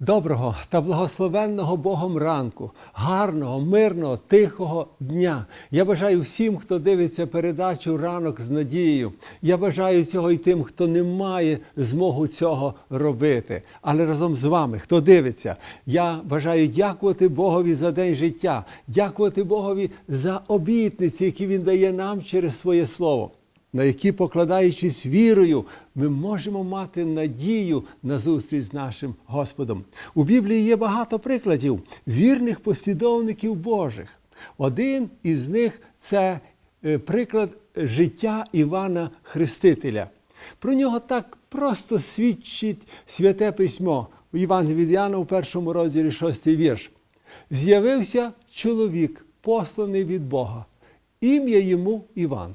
Доброго та благословенного Богом ранку, гарного, мирного, тихого дня. Я бажаю всім, хто дивиться передачу ранок з надією. Я бажаю цього і тим, хто не має змогу цього робити. Але разом з вами, хто дивиться, я бажаю дякувати Богові за день життя, дякувати Богові за обітниці, які Він дає нам через своє слово на які, покладаючись вірою, ми можемо мати надію на зустріч з нашим Господом. У Біблії є багато прикладів вірних послідовників Божих. Один із них це е, приклад життя Івана Хрестителя. Про нього так просто свідчить святе письмо у від Яна у першому розділі шостий вірш. З'явився чоловік, посланий від Бога, ім'я йому Іван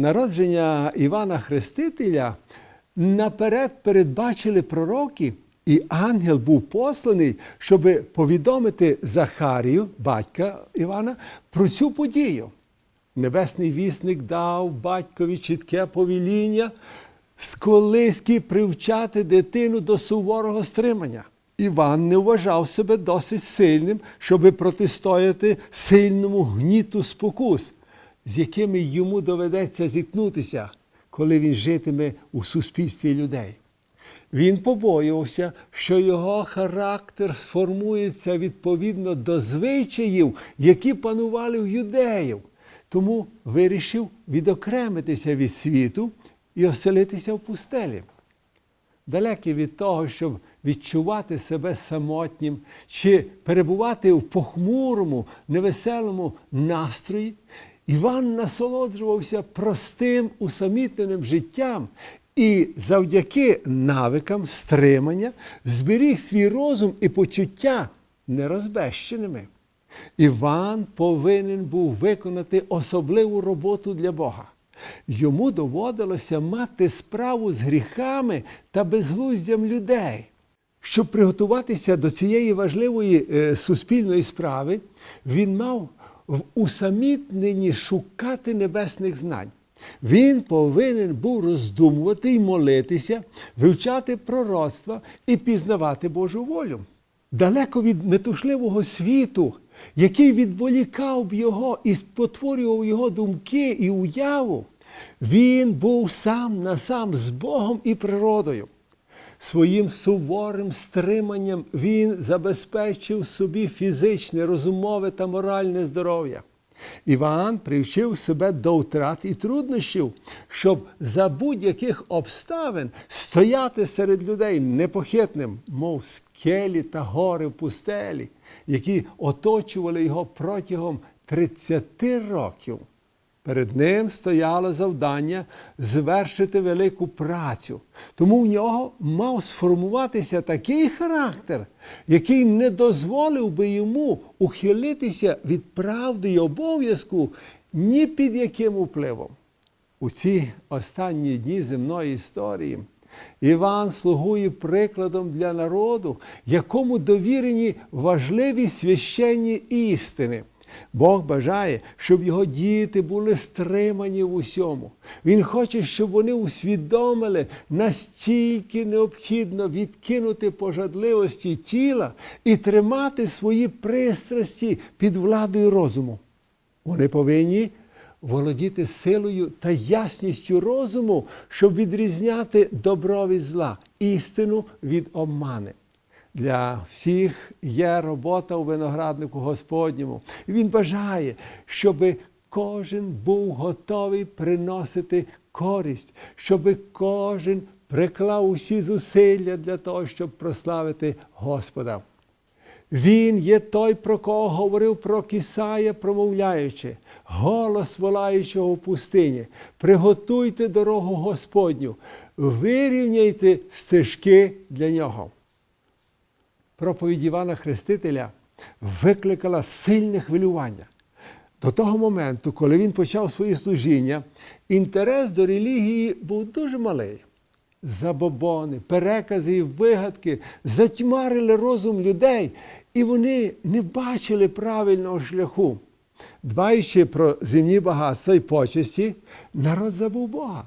народження Івана Хрестителя наперед передбачили пророки, і ангел був посланий, щоб повідомити Захарію, батька Івана, про цю подію. Небесний вісник дав батькові чітке повеління з колиски привчати дитину до суворого стримання. Іван не вважав себе досить сильним, щоби протистояти сильному гніту спокус з якими йому доведеться зіткнутися, коли він житиме у суспільстві людей. Він побоювався, що його характер сформується відповідно до звичаїв, які панували в юдеїв, тому вирішив відокремитися від світу і оселитися в пустелі. Далекий від того, щоб відчувати себе самотнім чи перебувати в похмурому, невеселому настрої, Іван насолоджувався простим усамітненим життям і завдяки навикам стримання зберіг свій розум і почуття нерозбещеними. Іван повинен був виконати особливу роботу для Бога. Йому доводилося мати справу з гріхами та безглуздям людей. Щоб приготуватися до цієї важливої е, суспільної справи, він мав в усамітненні шукати небесних знань. Він повинен був роздумувати і молитися, вивчати пророцтва і пізнавати Божу волю. Далеко від метушливого світу, який відволікав б його і спотворював його думки і уяву, він був сам на сам з Богом і природою. Своїм суворим стриманням він забезпечив собі фізичне, розумове та моральне здоров'я. Іван привчив себе до втрат і труднощів, щоб за будь-яких обставин стояти серед людей непохитним, мов скелі та гори в пустелі, які оточували його протягом 30 років. Перед ним стояло завдання звершити велику працю. Тому в нього мав сформуватися такий характер, який не дозволив би йому ухилитися від правди і обов'язку ні під яким впливом. У ці останні дні земної історії Іван слугує прикладом для народу, якому довірені важливі священні істини. Бог бажає, щоб його діти були стримані в усьому. Він хоче, щоб вони усвідомили, настільки необхідно відкинути пожадливості тіла і тримати свої пристрасті під владою розуму. Вони повинні володіти силою та ясністю розуму, щоб відрізняти добро від зла, істину від обмани. Для всіх є робота у винограднику Господньому. І Він бажає, щоб кожен був готовий приносити користь, щоб кожен приклав усі зусилля для того, щоб прославити Господа. Він є той, про кого говорив про Кисая, промовляючи, голос волаючого в пустині. Приготуйте дорогу Господню, вирівняйте стежки для нього проповідь Івана Хрестителя викликала сильне хвилювання. До того моменту, коли він почав своє служіння, інтерес до релігії був дуже малий. Забобони, перекази і вигадки затьмарили розум людей, і вони не бачили правильного шляху. Дбаючи про земні багатства і почесті, народ забув Бога.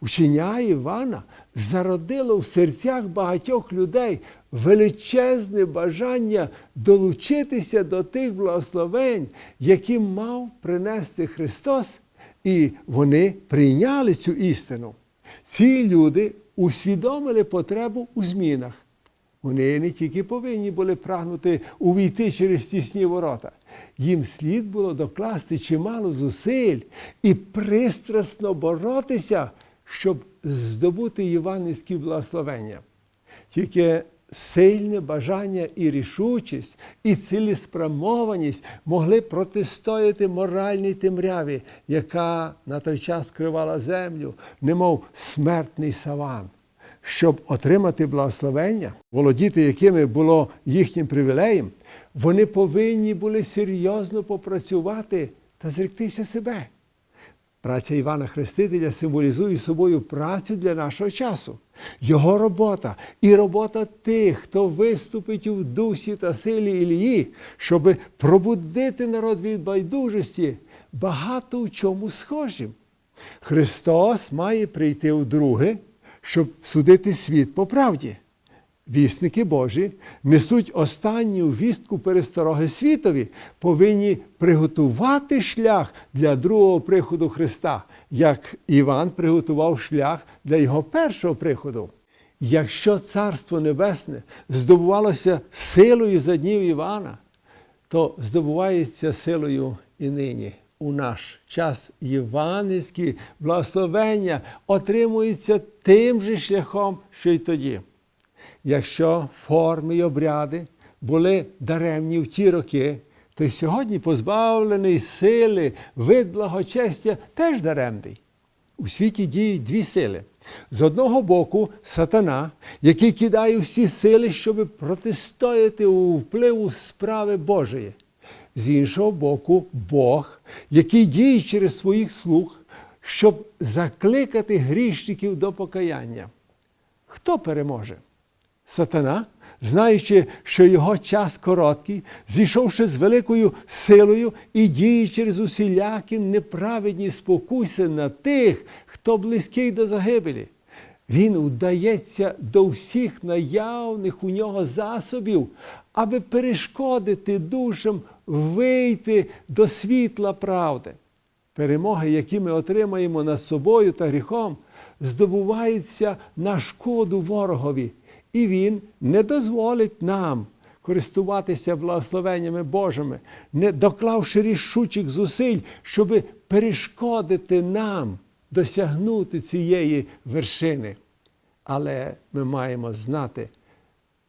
Учення Івана зародило в серцях багатьох людей величезне бажання долучитися до тих благословень, які мав принести Христос, і вони прийняли цю істину. Ці люди усвідомили потребу у змінах. Вони не тільки повинні були прагнути увійти через тісні ворота. Їм слід було докласти чимало зусиль і пристрасно боротися, щоб здобути євангельські благословення. Тільки сильне бажання і рішучість, і цілеспрямованість могли протистояти моральній темряві, яка на той час скривала землю, немов смертний саван. Щоб отримати благословення, володіти якими було їхнім привілеєм, вони повинні були серйозно попрацювати та зректися себе. Праця Івана Хрестителя символізує собою працю для нашого часу, його робота і робота тих, хто виступить у дусі та силі Ілії, щоб пробудити народ від байдужості, багато в чому схожим. Христос має прийти вдруге, щоб судити світ по правді. Вісники Божі несуть останню вістку перестороги світові, повинні приготувати шлях для другого приходу Христа, як Іван приготував шлях для його першого приходу. Якщо Царство Небесне здобувалося силою за днів Івана, то здобувається силою і нині. У наш час євангельські благословення отримуються тим же шляхом, що й тоді. Якщо форми й обряди були даремні в ті роки, то й сьогодні позбавлений сили, вид благочестя теж даремний. У світі діють дві сили. З одного боку, сатана, який кидає всі сили, щоб протистояти у впливу справи Божої. З іншого боку, Бог, який діє через своїх слуг, щоб закликати грішників до покаяння. Хто переможе? Сатана, знаючи, що його час короткий, зійшовши з великою силою і діє через усілякі неправедні спокуси на тих, хто близький до загибелі. Він вдається до всіх наявних у нього засобів, аби перешкодити душам вийти до світла правди. Перемоги, які ми отримаємо над собою та гріхом, здобуваються на шкоду ворогові, і він не дозволить нам користуватися благословеннями Божими, не доклавши рішучих зусиль, щоб перешкодити нам досягнути цієї вершини. Але ми маємо знати,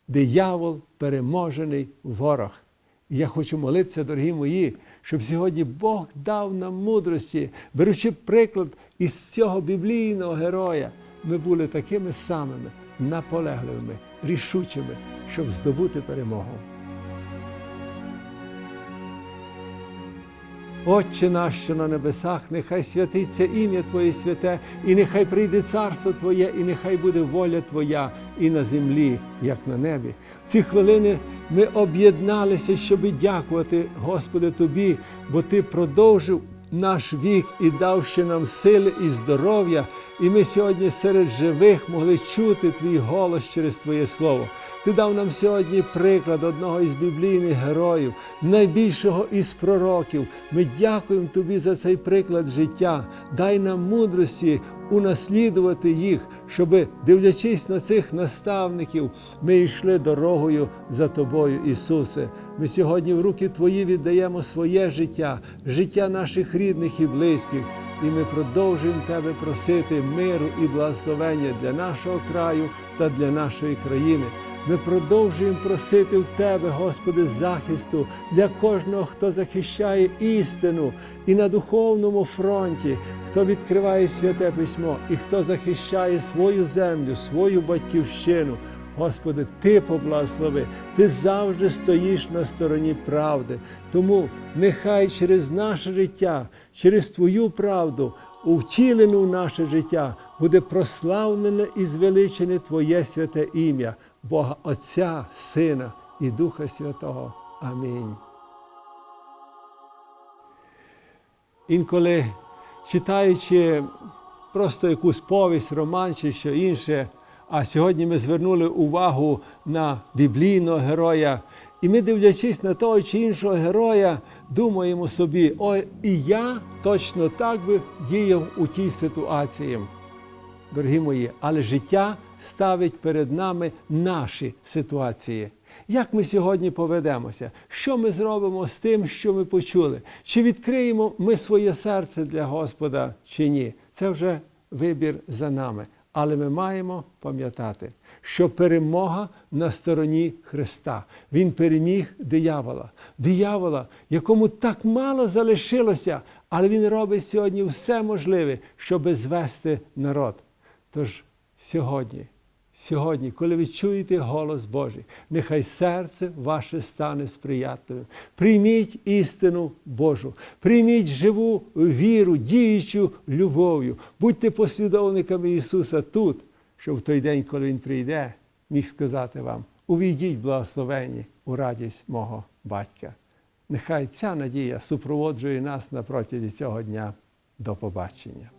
диявол переможений ворог. І я хочу молитися, дорогі мої, щоб сьогодні Бог дав нам мудрості, беручи приклад із цього біблійного героя, ми були такими самими наполегливими, рішучими, щоб здобути перемогу. Отче наш, що на небесах, нехай святиться ім'я Твоє святе, і нехай прийде царство Твоє, і нехай буде воля Твоя і на землі, як на небі. В ці хвилини ми об'єдналися, щоб дякувати, Господи, Тобі, бо Ти продовжив наш вік і дав ще нам сили і здоров'я, і ми сьогодні серед живих могли чути Твій голос через Твоє Слово. Ти дав нам сьогодні приклад одного із біблійних героїв, найбільшого із пророків. Ми дякуємо Тобі за цей приклад життя. Дай нам мудрості унаслідувати їх, щоб, дивлячись на цих наставників, ми йшли дорогою за Тобою, Ісусе. Ми сьогодні в руки Твої віддаємо своє життя, життя наших рідних і близьких. І ми продовжуємо Тебе просити миру і благословення для нашого краю та для нашої країни. Ми продовжуємо просити в Тебе, Господи, захисту для кожного, хто захищає істину і на духовному фронті, хто відкриває святе письмо і хто захищає свою землю, свою батьківщину. Господи, Ти поблагослови, Ти завжди стоїш на стороні правди. Тому нехай через наше життя, через Твою правду, втілену в наше життя, буде прославлене і звеличене Твоє святе ім'я. Бога Отця, Сина і Духа Святого. Амінь. Інколи читаючи просто якусь повість, роман чи що інше, А сьогодні ми звернули увагу на біблійного героя. І ми, дивлячись на того чи іншого героя, думаємо собі, ой, і я точно так би діяв у тій ситуації. Дорогі мої, але життя ставить перед нами наші ситуації. Як ми сьогодні поведемося? Що ми зробимо з тим, що ми почули? Чи відкриємо ми своє серце для Господа, чи ні? Це вже вибір за нами. Але ми маємо пам'ятати, що перемога на стороні Христа. Він переміг диявола, диявола, якому так мало залишилося, але він робить сьогодні все можливе, щоб звести народ. Тож сьогодні, сьогодні, коли ви чуєте голос Божий, нехай серце ваше стане сприятливим. Прийміть істину Божу, прийміть живу віру, діючу любов'ю. Будьте послідовниками Ісуса тут, щоб в той день, коли Він прийде, міг сказати вам: увійдіть благословенні у радість мого батька. Нехай ця надія супроводжує нас на протязі цього дня. До побачення.